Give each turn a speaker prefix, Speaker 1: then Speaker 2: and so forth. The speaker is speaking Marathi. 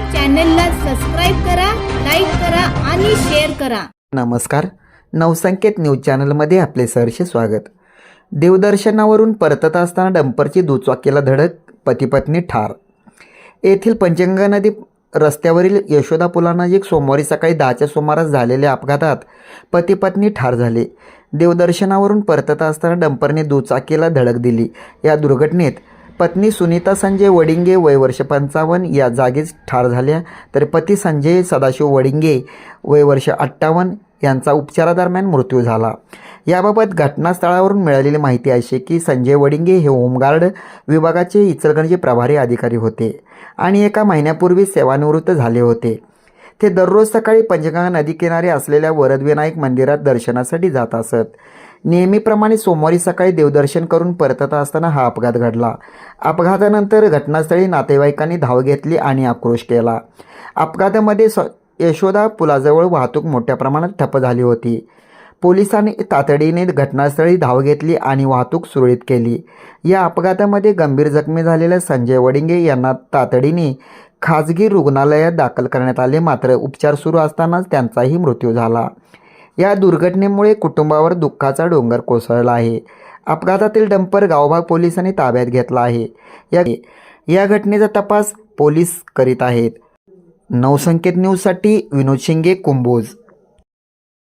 Speaker 1: चॅनलला सबस्क्राईब करा लाईक करा आणि शेअर करा.
Speaker 2: नमस्कार. नवसंकेत न्यूज चॅनलमध्ये आपले सहर्ष स्वागत. देवदर्शनावरून परतत असताना डंपरची दुचाकीला धडक पतीपत्नी ठार. येथील पंचगंगा नदी रस्त्यावरील यशोदा पुलानजीक सोमवारी सकाळी दहाच्या सुमारास झालेल्या अपघातात पतीपत्नी ठार झाले. देवदर्शनावरून परतत असताना डंपरने दुचाकीला धडक दिली. या दुर्घटनेत पत्नी सुनीता संजय वडिंगे वय वर्ष पंचावन्न या जागीच ठार झाल्या. तर पती संजय सदाशिव वडिंगे वय वर्ष अठ्ठावन्न यांचा उपचारादरम्यान मृत्यू झाला. याबाबत घटनास्थळावरून मिळालेली माहिती अशी की संजय वडिंगे हे होमगार्ड विभागाचे इचलगंजी प्रभारी अधिकारी होते आणि एका महिन्यापूर्वी सेवानिवृत्त झाले होते. ते दररोज सकाळी पंचगंगा नदीकिनारी असलेल्या वरदविनायक मंदिरात दर्शनासाठी जात असत. नेहमीप्रमाणे सोमवारी सकाळी देवदर्शन करून परतत असताना हा अपघात घडला. अपघातानंतर घटनास्थळी नातेवाईकांनी धाव घेतली आणि आक्रोश केला. अपघातामध्ये स यशोदा पुलाजवळ वाहतूक मोठ्या प्रमाणात ठप्प झाली होती. पोलिसांनी तातडीने घटनास्थळी धाव घेतली आणि वाहतूक सुरळीत केली. या अपघातामध्ये गंभीर जखमी झालेल्या संजय वडिंगे यांना तातडीने खाजगी रुग्णालयात दाखल करण्यात आले. मात्र उपचार सुरू असतानाच त्यांचाही मृत्यू झाला. या दुर्घटनेमुळे कुटुंबावर दुःखाचा डोंगर कोसळला आहे. अपघातातील डंपर गावभाग पोलिसांनी ताब्यात घेतला आहे. या या घटनेचा तपास पोलीस करीत आहेत. नवसंकेत न्यूजसाठी विनोद शिंगे कुंभोज.